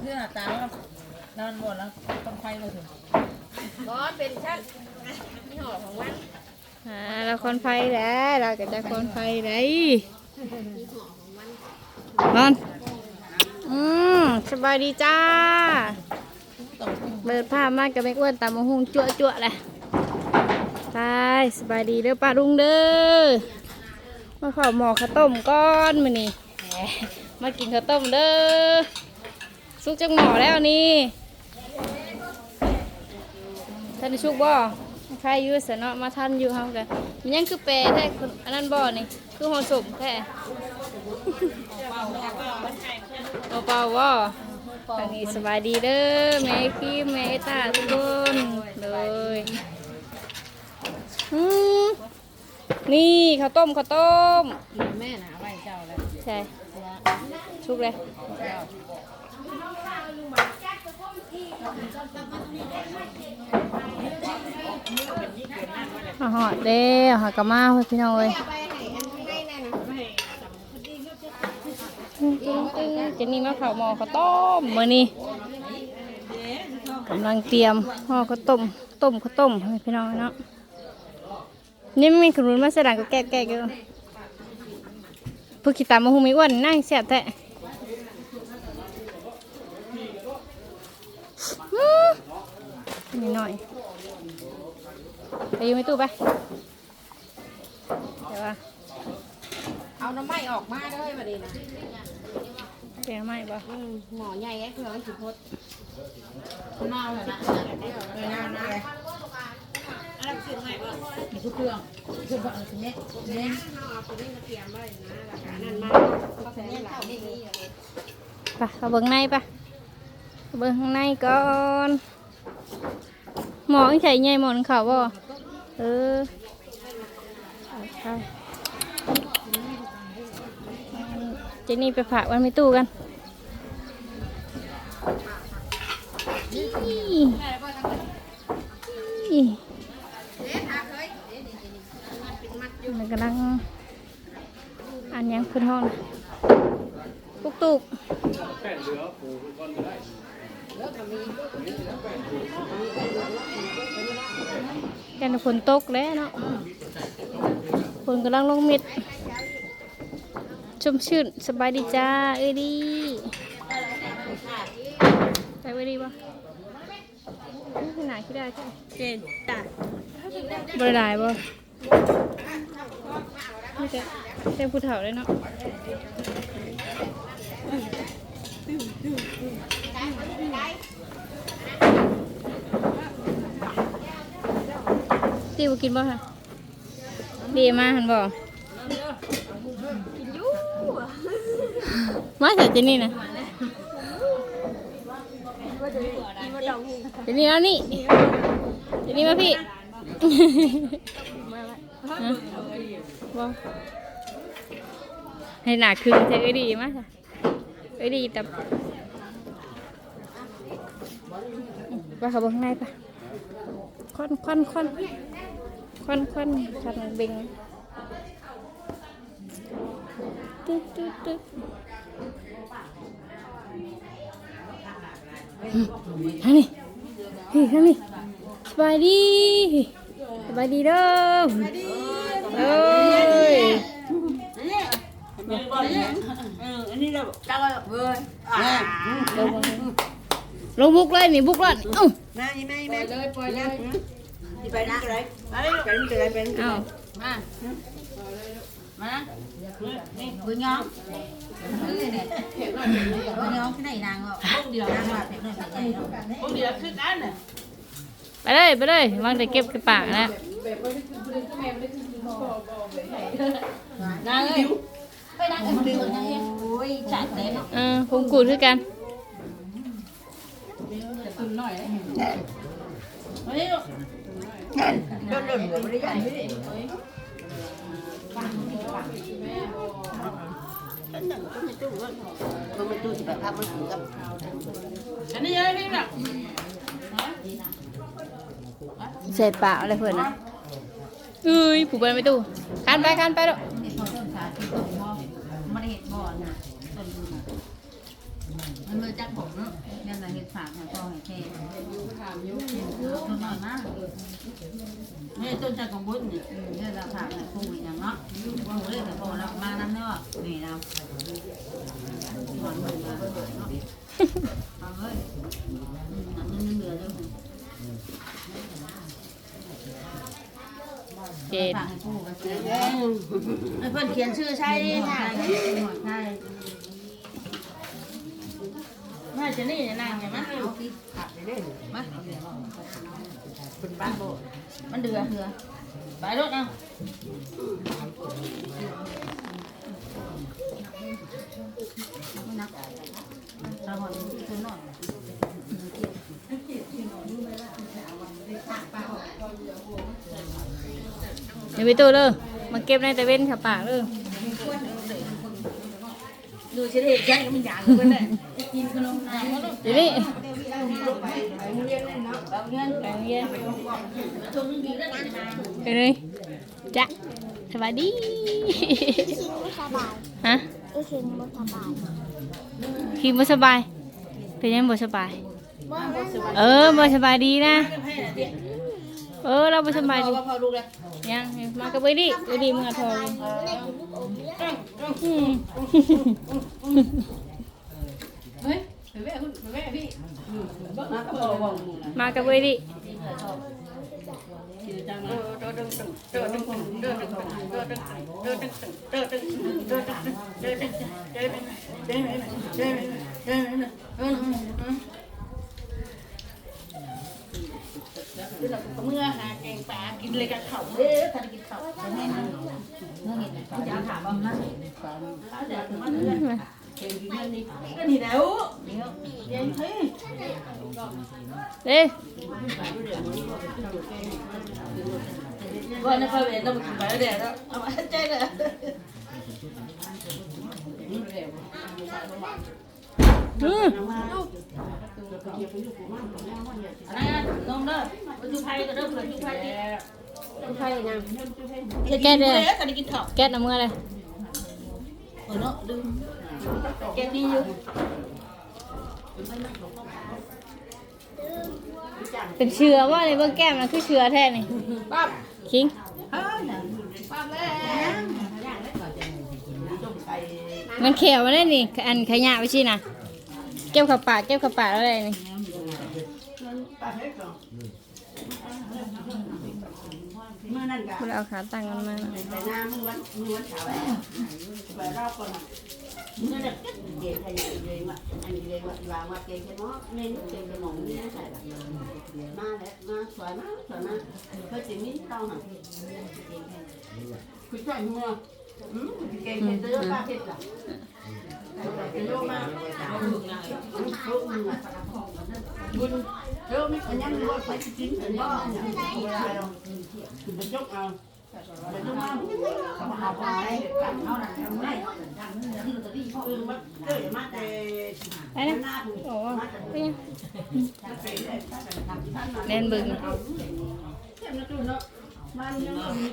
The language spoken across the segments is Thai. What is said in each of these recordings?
เรื่องตาแล้วนอนบนแล้วต้องไฟเลยถึงบอสเป็นชั้นนี่ห่อของวันอ่าเราคนไฟแล้วเราก็จะคนไฟได้นอนอืมสบายดีจ้าเปิดผ้ามากับแม่อ้วนตามมาหุงจั่วจั่วๆเลยตายสบายดีเด้อป้าลุงเด้อมาขอหมอข้าวต้มก้อนมานี่แหมมากินข้าวต้มเด้อ สุกจังหมอแล้วนี่ท่านได้ชุกบ่ใครอยู่สนอมาท่านอยู่เฮากันมันยังคือเปรแท้คนอันนั้นบ่นี่คือห่อสมแท้เอาเปล่าบ่ทางนี้สบายดีเด้อแม่คิมแม่ตาทุกคนเลยอืมนี่ข้าวต้มข้าวต้มแม่นะไว้เจ้าแล้วใช่ชุกเลย อาหอดเด้อหากะมาเพื่อนพี่น้องเลยตึ้งตึ้งเจนนี่มาเผาหม้อข้าวต้มมื้อนี้กำลังเตรียมห่อข้าวต้มต้มข้าวต้มให้พี่น้องเนาะนี่ไม่มีขนุนมาสลังก็แก้แก้กันพวกขี้ตามมาหูไม่อ้วนนั่งเสียบแท้ อื้อนี่หน่อยไปอยู่ในตู้ไปเดี๋ยวว่าเอาน้ำไม้ออกมาเด้อมาดีนะเปลี่ยนใหม่ปะอืมหมอใหญ่ไอ้เพื่อนสิพดเมาเลยนะเออเงานะนี่คือเครื่องเครื่องแบบนี้เนี่ยเนี่ยเอาตัวนี้มาเตรียมไว้นะแล้วก็นั่นมาเขาใส่หลังนี่นี่ไปเอาเบิ้งในปะ เบิ้งข้างในก่อนหมอใส่ใหญ่หมอนเขาบ่เออเอาไปเจนี่ไปฝากวันไม่ตู้กันมันกำลังอันยังขึ้นห้องนะตุกตุก แกันฝนตกแล้วเนาะฝนกำลังลงเม็ดชุ่มชื่นสบายดีจ้า เอ้ยดีไปไว้ดีปะขนาดที่ได้ใช่เจนตัดบริได้บ่ไม่ใช่ใช่ผู้เฒ่าเลยเนาะ ตีบกินบ่ค่ะดีมากหันบ่มาใส่เจนี่นะเจนี่แล้วนี่เจนี่มาพี่ฮะบ่ให้หนาคืนเธอเอ้ยดีมากค่ะเอ้ยดีแต่ไปขับข้างในปะควันควันควัน ควันควันชันเบงตึ๊ดตึ๊ดตึ๊ดทางนี้เฮ้ยทางนี้สบายดีสบายดีเด้อเอ้ยลงบุกเลยนี่บุกเลยเอ้ามาอีแม่อีแม่เลยปล่อยเลย ไปนะเลยไปเป็นเลยเป็นเอ้ามา มานี่บุญยองนี่เนี่ยบุญยองที่ไหนนางอะพวกเดียวนางว่าเป็นหน่อยเป็นใหญ่พวกเดียวคือกันน่ะไปเลยไปเลยวางแต่เก็บกระปากนะนางเอ้ยไปนางกันดึงนางเอ้ยโอ้ยจัดเต็มเออผมกูดคือกันตุนหน่อยมาดิลูก โดนโดนหัวไม่ได้ยันพี่ก็ไม่ตู้สิแบบภาพมันถึงกับอันนี้เยอะนี่น่ะใส่ปากอะไรเพื่อนนะเอ้ยผูกไปไม่ตู้กันไปกันไปลูกมันเห็นบ่อนะมันมาจากผมเนาะนั่นแหละ เห็ดฝากให้พ่อให้แค่ถามยุ่งต้นหน่อยมากนี่ต้นจากของบุญเนี่ยนี่เราฝากให้คู่อย่างเนาะว่าเรื่องแต่พอเรามานั่นเนาะนี่เราหวานมันมาเนาะเอาเลยนั่นนั่นเหลือเลยเจ็ดฝากให้คู่กันเพื่อนเขียนชื่อใช่ค่ะใช่ แม่จะนี่เนี่ยนางไงมั้ยเอาสิขับไปได้มาเป็นบ้านโบมันเดือเดือไปรถเอานักตาหอนคือนอนเดี๋ยวไปตู้เลยมาเก็บในตะเว้นขับปากเลย ดูเฉลี่ยแจ้งมันอย่างกันเลยกินขนมนางเขาลูกเดี๋ยวนี้ไปเรียนเลยเนาะแบบเงี้ยไปโรงเรียนชมดีแล้วกันนะไปเลยจ้ะสวัสดีสบายฮะก็คือบ่สบายคิมบ่สบายเป็นยังบ่สบายบ่แม่นเออบ่สบายดีนะให้นะ เด็กเออเราบ่สบายพอดีว่าพอลูกเลยยังมากับเว้ยดิเว้ยดิมึงอะทองได้กินลูกอมแล้วอืมเฮ้ยไปแม่ คุณไปแม่พี่บ้ามาก็บอกว่ามากับเว้ยดิเมื่อหาแกงปลากินเลยกับเขาเด้อทากินเขาแม่นั่งเมื่อเห็นเขาจะถามว่ามันเขาจะถึงมันเรื่องเงกินมันนี่ก็นี่แล้วเดี๋ยวเฮ้ยเด้ว่าในพระเวทเราไปแล้วเดี๋ยวเอามาใจเลยอืม อะไรนะน้องเด้อไปดูไพ่ก็เด้อไปดูไพ่ดิไพ่นะแก้เด้อกันกินข้าวแก้น้ำมือเลยเออเนาะดูแก้ดีอยู่เป็นเชื้อว่าในเบื้องแก้มมันคือเชื้อแท้นี่ปั๊บคิงเฮ้ยปั๊บแล้วมันเขียวมาได้นี่อันขยะไปชินะ เก็บขับปากเก็บขับปากอะไรนี่เมื่อนั่นกะคุณเอาขาตั้งกันมาไปหน้ามือวันมือวันเสาร์ไปรอบก่อนเมื่องเด็กใครเลยว่าอันนี้เลยว่าวางว่าเก่งเนาะเน้นเก่งกระหม่อ มนี่ใส่ละมาแล้วมาสวยมากสวยมากเพื่อจะมีต้องหันคุณช่วยมืออืมเก่งแค่เตื้อป้าเพชรล่ะจะโยมาลูกมึงอะบุญเออไม่ขยันว่าไปจริงๆบ่อย่างนี้เราคือเป็นยกเอาเป็นยกมาเขามาหาไปเอาหนังทำไมคือมันเกิดมาแต่ไปนะหน้าถูกโอ้มาแต่ไปยังเล่นบึงเจ็บนะจุนเนาะมันยังมี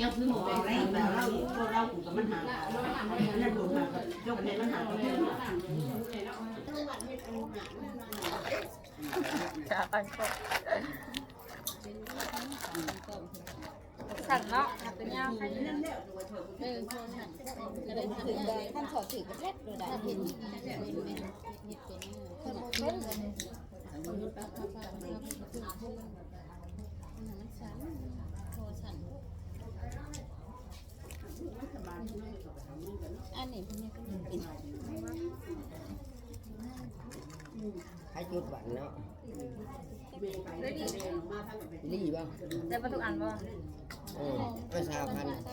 ยังคือหมูอะไรแบบเราเรากูกับมันหานั่นโดูมายกเพลมันหาเพลขาตั้งก็สั่นเนาะเป็นยาวใครเนี่ยท่านขอถือกระเล็ดดยได้เห็น ให้จุดหวันเนาะรีบ้าง ได้ประตูอันบ่ เออไม่ชาวพันธุ์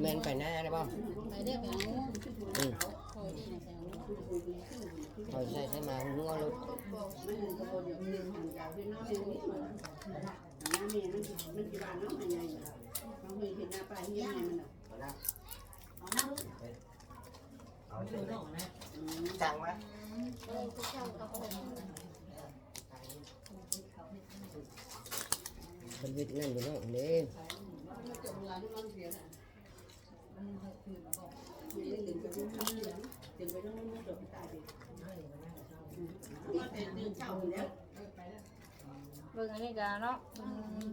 แมนไปหน้าได้ป่ะอืมเขาใช้ใช้มาหัวรถเจังวะเออผู้เช่าเขาก็เป็นวิทย์นั่นอยู่เนาะเด้มาเป็นเดือนเช้าแล้วเบิ่งอันนี้กันเนาะอืม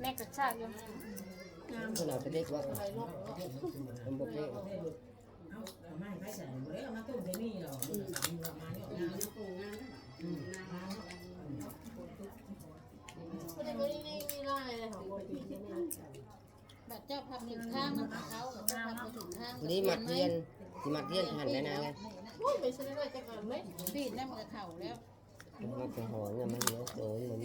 แม่กระชากอยู่ขนาดเป็นเด็กวะมันบอกเด็กไม่ไม่ใส่หมดเลยมาตุ้มเดนี่หรอมาเนี่ยงานโรงงานไม่ได้ไม่ได้ไม่ได้เลยของคนที่นี่แบบเจ้าพับถึงข้างมันเขาแบบเจ้าพับถึงข้างนี่มัดเทียนที่มัดเทียนหันได้นะไงโอ้ยไปซื้อได้จะก่อนไหมปีดนั่นมันก็เข่าแล้วมันจะหอยเนี่ยมันเยอะโดนมัน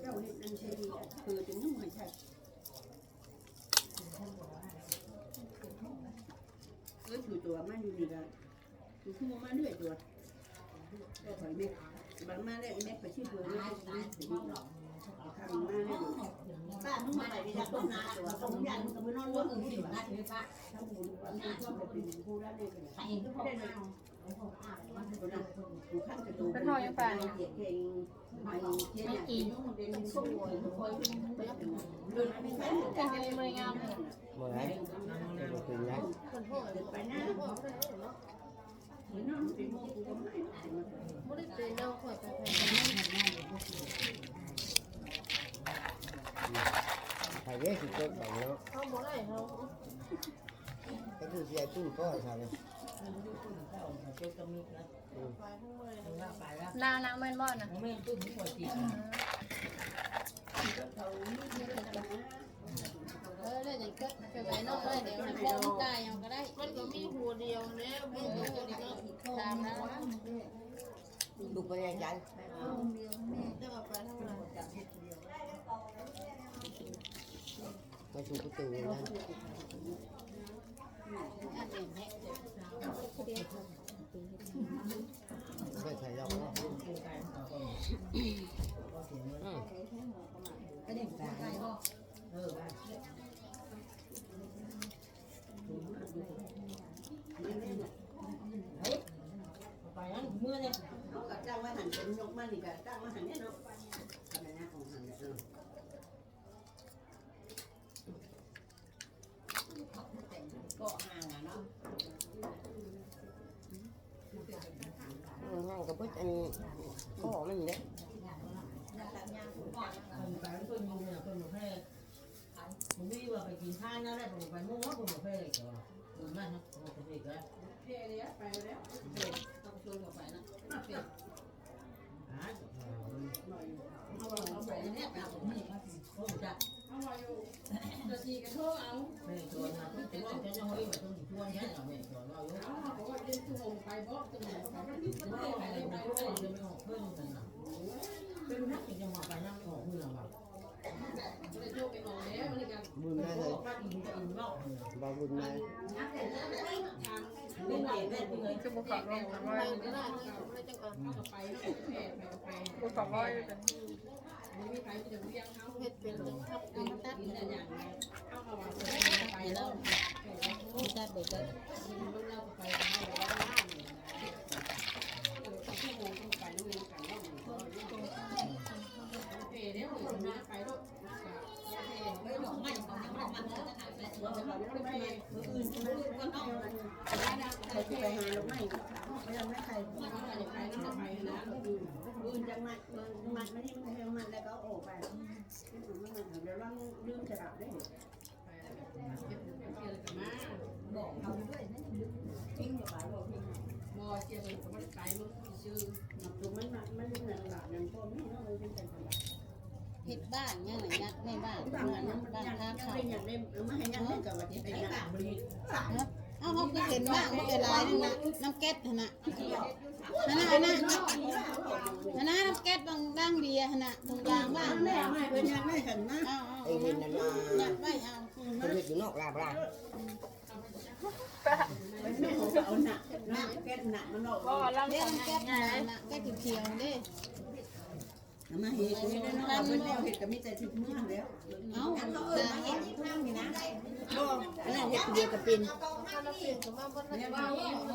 เจ้าเห็นอันเชนีคือจะนุ่มให้ใช่เออถือ ตัวมาอยู่ดีกันถือขึ้นมาเรื่อยตัวก็ถอยแม่บางมาแล้แม่ไปชื่อตัวนี้ทำมาแล้วป้ามึงมาไหนดีจะต้นนาตัวต้นยันต้องวัวอื่นที่บ้านเลยป้าทำบุญวันนี้ก็เป็นผู้ได้เลยใครก็ได้เลยง เก่งเก่งไม่กินเป็นสู้คอยเป็นเดินไม่ใช่แต่งเป็นมืองามเลยบ่ไรเป็นบอกเป็นไรคนพ่อเดินไปหน้าเหมือนน้องเป็นโมกุก็ไม่ไม่ได้เจอเน่าข่อยไปไปใครเรียกสิเกิดแบบเนาะเขาบอกได้เขาก็คือเสียตุ้นก็ใช่ไหม เจ้าก็มีนะไปทั้งหมดเลยว่าไปแล้วนานาแม่นบ่น่ะผมไม่ตุ้มหัวจีเออแล้วอย่างก็ไปไปนอกได้เดี๋ยวให้พ่อมันตายเอาก็ได้ มันก็มีหัวเดียวเนี่ยหัวเดียวนี่ก็ตามนะลูกไปยังจันจะเอาไปทั้งหมดมาชูประตูนะ อันนี้แม่ไม่ใช่หรอกเนาะอืม เออ ไปนั้นเมื่อเนี่ย เขาก็จ้างว่าหันเป็นยกมันนี่ก็จ้างว่าหันเนี่ยเนาะทำงานของหันเนี่ยเออ ก็ห่างอะเนาะ ห้างกับพุทธอันก็มันเนี่ย ไปต้นยุงเนี่ยต้นหมกแพร่ผมวิ่งว่าไปกิน ข้าวนั่นแหละผมไปมุ่งว่าผมหมกแพร่เลยจ้ะผมนั่นะผมหมกแพร่แล้วเท่เลยไปแล้วต้องชวนเขาไปนะอ่าเอาเอาไปเนี่ยไปเอาผมนี่ผมจะจะทีกันโทษเอาแม่ชวนนะต้นตัวจะยังไม่มาต้นชวนแค่ไหนแม่ชวนเราอยู่เอาเขาว่าเรียนทุ่งไปบ่ตรงไหนไปมันนี่ไม่ได้ไปเลยไม่ได้จะไม่ออกเพิ่มเลยนะเป็นนักจะมาไปนั่งออกเมืองแบบเลยโทร บุญมาเลยบาบุญมาเล่นเกมเล่นที่เลยคือบ่ขับรถกันไปว่าก็ได้ไม่จังก่อนเอาไปแล้วแม่ไปไปบ่ขับว่าอยู่แต่ไม่มีใครจะเรียกเขาเฮ็ดเป็นเลยครับเป็นไรอย่างเงี้ยเอาเอาว่าไปเดี๋ยวผมจะไปรถมาไปตัวไปรถไปอื่นก็ก็ต้องใครที่ไปหาลูกไม่ไม่ทำให้ใครมันก็จะไปแล้ว มัดมัดมันนี่มันเร็วมันแล้วก็ออกไปมันมันเดี๋ยวเราลืมจะดับได้บอกเขาด้วยนะทิ้งอย่าไปบอกทิ้งมอเจียมันก็ไม่ไปมันชื่อตัวมันมันมันหนักหนาอย่างพ่อไม่เนาะมันเป็นแต่ละ เฮ็ดบ้านยังไงยัดในบ้านบ้านนั้นบ้านข้างยังเขาเป็นอย่างเล่มไม่ให้ยังเล่นกับวันที่เป็นอย่างบริเอ้าเขาก็เห็นบ้างไม่เป็นไรนั่นะน้ำแก๊สนะนั่นนะนั่นะนั่นะน้ำแก๊สบางบ้างเบียร์นะตรงกลางบ้างแม่ไม่เป็นยังไม่เห็นนะเออาไอ้เห็นนั่นมายัดไว้เอาเขาเรียกอยู่นอกลาบลาเไม่ของเอาหนักน้ำแก้หนักมันออกก็เราเด้น้ำแก๊สน่ะน่ะแก๊สเขียวๆเด้ มาเห็ดไม่ได้นอกเป็นแนวเห็ดก็มีแต่สิบมื้อแล้ว เอ้าอันเขาน่ะเอิ้นมาเห็ดที่ข้างนี่นะบ่อันนั้นเห็ดเดียวกับเป็นเนี่ยว่า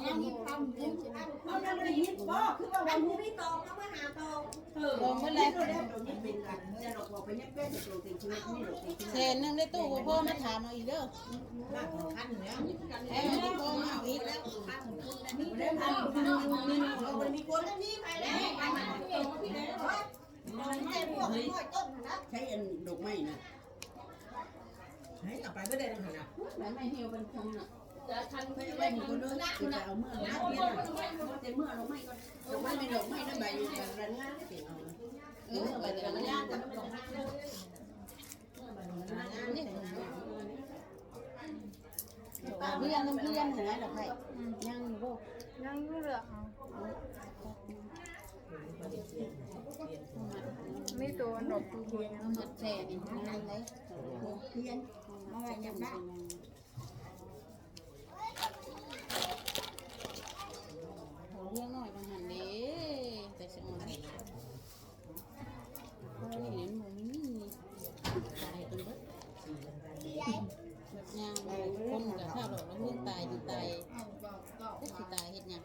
ยังมีความเดียวใช่ไหมเขายังไม่ได้ยินบ่คือว่าวันนี้ตองเอามาหาตองเออลงเมื่อไรก็ได้ตรงนี้เป็นกันจะหลอกบอกไปยังเป็นตรงติดชีวิตนี่หลอกติดชีแสวิตนหนึงได้ตู้บ่พ่อมาถามเอาอีกเด้อบ้านของท่านเนี่ยเอ้ยได้พ่อมาเอาอีกแล้วไม่ได้พันพันนี่เราไปมีคนนี่ไปแล้ว ใช้อันดอกไม้นะเฮ้ยเอาไปก็ได้นะนะแล้วไม่เหี่ยวเป็นคงน่ะไม่ได้มีคนเดินคือจะเอาเมื่อนะเพี้ยนแต่เมื่อดอกไม้ก็ดอกไม้ไม่ดอกไม้นั่นใบแบบรันงานเสียเอาเออใบรันงานแต่ไม่ดอกไม้นี่เพื่อนน้ำเพื่อนเห็นไหมดอกไม้ยังบ่ยังอยู่เหลือ มีตัวหนกตัวเทียนหมดแสนนี่นั่นเลยเพียนเอาไว้ยังได้โหเรื่องน้อยบางหันเด้แต่สมองนี่เห็นหมูนี่ตายเป็นเบิดแบบยางคนกับข้าวหลอกแล้วเพื่อนตายดีตายก็สิตายเห็ดหยัง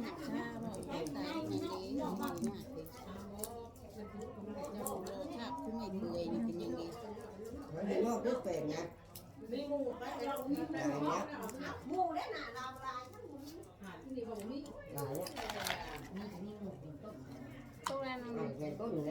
หนักชาบ่ตายอย่างนี้หนักมากเลยเราโลภาพที่ไม่เบื่อนี่เป็นอย่างนี้ ให้งอกด้วยแปลงนะตายนะหลายเนี่ยตัวแรกนั่นหลายแกนต้นอยู่แ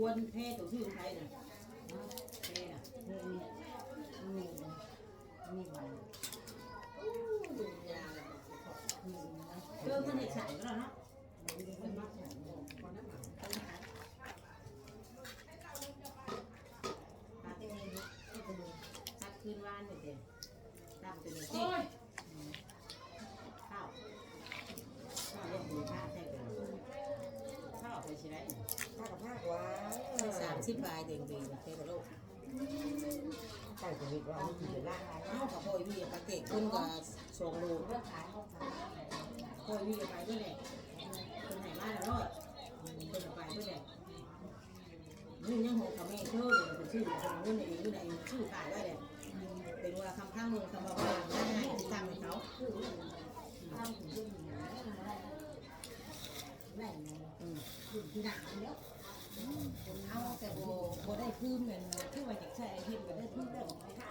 ควรเท่ตัวชื่อไทยน่ะเท่น่ะเทนี่นี่นี่ใบเออมันเด็กใส่ก็แล้วเนาะคืนวานเนี่ยเด็ดดำตัวนี้เต้ข้าวข้าวเรียกหมูข้าวใช่ไหมข้าวไปใช่ไหม ถ้ากับผ้ากว่า สามสิบบาทเด้งดีเท่กับโลกใส่ชีวิตว่าไม่กี่ล้านเอ้ากับพ่อยวี่ปาเกตคุณกับสองโลพ่อยวี่ไปด้วยแหละคนไหนมาแล้วรอดคนไปด้วยแหละนี่ยังหกกับแม่เท่าเลยเป็นชื่อคนนู้นองอยู่ในชื่อขายได้เลยเป็นว่าคำข้างมือคำว่าง่ายๆที่ทำให้เขา เอาแต่โบโบได้พื้นเหมือนที่ว่าจากใช้ไอเทมก็ได้พื้นได้วค่ะ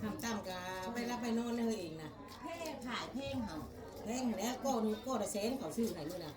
ทำตามกับไปรับไปนอนเลยเองนะแค่ขายเพ่งเหรอเพ่งแล้วก็ก็ได้เซนเขาซื้อไหนด้วยนะ